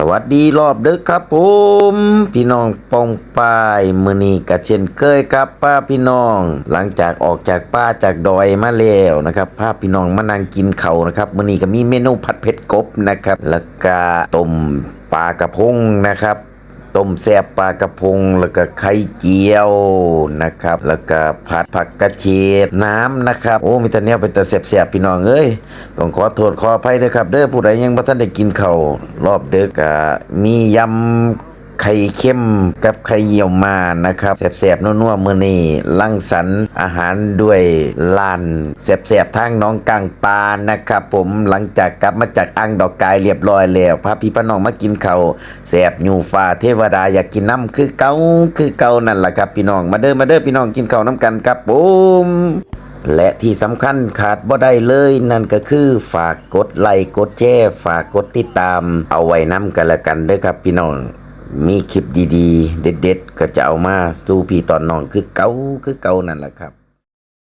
สวัสดีรอบดึกครับผมพี่น้องปองปายมือนี้กะเช่นเคยครับป้าพี่น้อง หลังจากออกจากป้าจากดอยมาแล้วนะครับภาพี่น้องมานั่งกินเขานะครับมือนี้ก็มีเมนูผัดเผ็ดกบนะครับ แล้วก็ต้มปลากระพงนะครับ ต้มแซ่บปลากระพง แล้วก็ไข่เจียวนะครับ แล้วก็ผัดผักกระเฉดน้ำนะครับ โอ้มีแต่เนี้ยเป็นแต่แซ่บๆพี่น้องเอ้ยต้องขอโทษขออภัยด้วยครับ เด้อผู้ใดยังบ่ทันได้กินข้าวรอบเด้อก็มียำ ไข่เค็มกับไข่เยี่ยวมานะครับแซ่บๆนัวๆมื้อนี้ลังสรรอาหารด้วยร้านแซ่บๆทางน้องกังปานะครับ ผมหลังจากกลับมาจากอ่างดอกกายเรียบร้อยแล้วพาพี่พน้องมากินเข้าแซ่บยูฟ้าเทวดาอยากกินน้ำคือเกาคือเกานั่นแหละครับ พี่น้องมาเด้อมาเด้อพี่น้องกินเขาน้ำกันครับผมและที่สำคัญขาดบ่ได้เลยนั่นก็คือฝากกดไลค์กดแชร์ฝากกดติดตามเอาไว้น้ำกันละกันเด้อครับพี่น้อง มีคลิปดีๆ เด็ด ๆ ก็จะเอามาสู้พี่ตอนนอนคือเก่าคือเก่านั่นแหละครับ